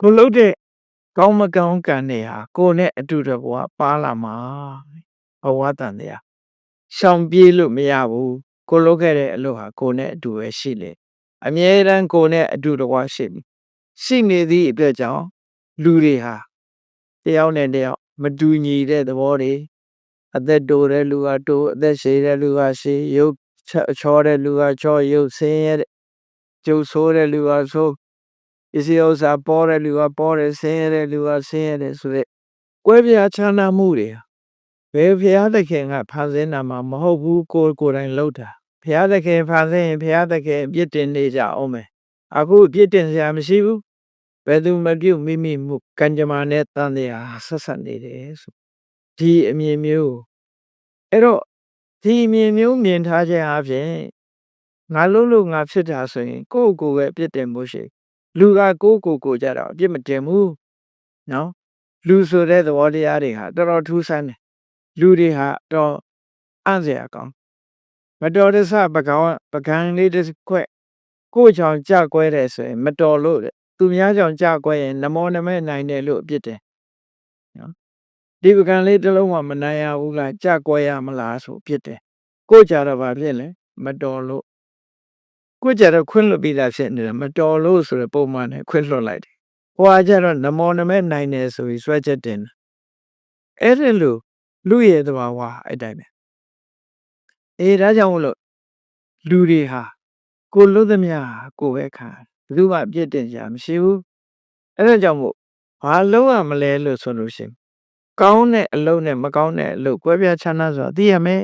ကိုလှုပ်တဲ့ကောင်းမကောင်းကံတွေဟာကိုယ်နဲ့အတူတကွာပါလာမှာဘဝတန်တရားရှောင်ပြေးလို့မရဘူးကိုလှုပ်ခဲ့တဲ့အလုပ်ဟာကိုယ်နဲ့အတူပဲရှိလေအမြဲတမ်းကိုယ်နဲ့အတူတကွာရှိပြီရှိနေသည့်အတွက်ကြောင့်လူတွေဟာတယောက်နဲ့တယောက်မတူညီတဲ့သဘောတွေအသက်တိုတဲ့လူကတိုးအသက်ရှည်တဲ့လူကရှည်ရုပ်ချချောတဲ့လူကချောရုပ်ဆင်းရဲတဲ့ကျုပ်ဆိုးတဲ့လူကဆိုး ပစ္စည်းဥစ္စာပေါ်တဲ့လူကပေါ်တယ်ဆင်းရဲတဲ့လူကဆင်းရဲတယ်ဆိုတဲ့ကွဲပြားခြားနားမှုတွေဟာဘယ်ဖျားသခင်ကဖန်ဆင်းတာမှမဟုတ်ဘူးကိုယ်ကိုယ်တိုင်လုပ်တာဖျားသခင်ဖန်ဆင်းရင်ဖျားသခင်အပြစ်တင်နေကြအောင်မယ်အခုအပြစ်တင်စရာမရှိဘူးဘယ်သူမပြုတ်မိမိမှုကံကြမ္မာနဲ့တန်တရားဆက်ဆက်နေတယ်ဆိုဒီအမြင်မျိုးအဲ့တော့ဒီအမြင်မျိုးမြင်ထားခြင်းအပြင်ငါလုံးလို့ငါဖြစ်တာဆိုရင်ကိုယ့်ကိုယ်ပဲအပြစ်တင်ဖို့ရှိ လူကကိုယ့်ကိုယ်ကိုကြတော့အပြစ်မတင်ဘူးနော်လူဆိုတဲ့သဘောတရားတွေဟာတော်တော်ထူးဆန်းတယ်လူတွေဟာတော့အံ့စရာကောင်းမတော်တဆပကံပကံလေးတစ်ခွက်ကိုယ့်ကြောင့်ကြကွဲတယ်ဆိုရင်မတော်လို့တဲ့သူများကြောင့်ကြကွဲရင်နမောနမဲနိုင်တယ်လို့အပြစ်တယ်နော်ဒီပကံလေးတစ်လုံးမှမနိုင်ရဘူးလားကြကွဲရမလားဆိုအပြစ်တယ်ကိုယ့်ကြတော့ဗာဖြစ်လဲမတော်လို့ ကိုယ့်ကြတော့ခွင့်လွတ်ပြီးသားဖြစ်နေတယ်မတော်လို့ဆိုတဲ့ပုံမှန်နဲ့ခွင့်လွတ်လိုက်တယ်ဟိုဟာကြတော့နမောနမဲနိုင်တယ်ဆိုပြီးစွဲချက်တင်တယ်အဲ့ဒီလိုလူရဲ့သဘာဝအဲ့တိုင်းပဲအေးဒါကြောင့်မလို့လူတွေဟာကိုလွတ်သမျှကိုပဲခံဘယ်သူမှပြစ်တင်ကြမရှိဘူးအဲ့ဒါကြောင့်မို့ဘာလုံးရမလဲလို့ဆိုလို့ရှိရင်ကောင်းတဲ့အလုပ်နဲ့မကောင်းတဲ့အလုပ်ကွဲပြားခြားနားဆိုတာသိရမယ်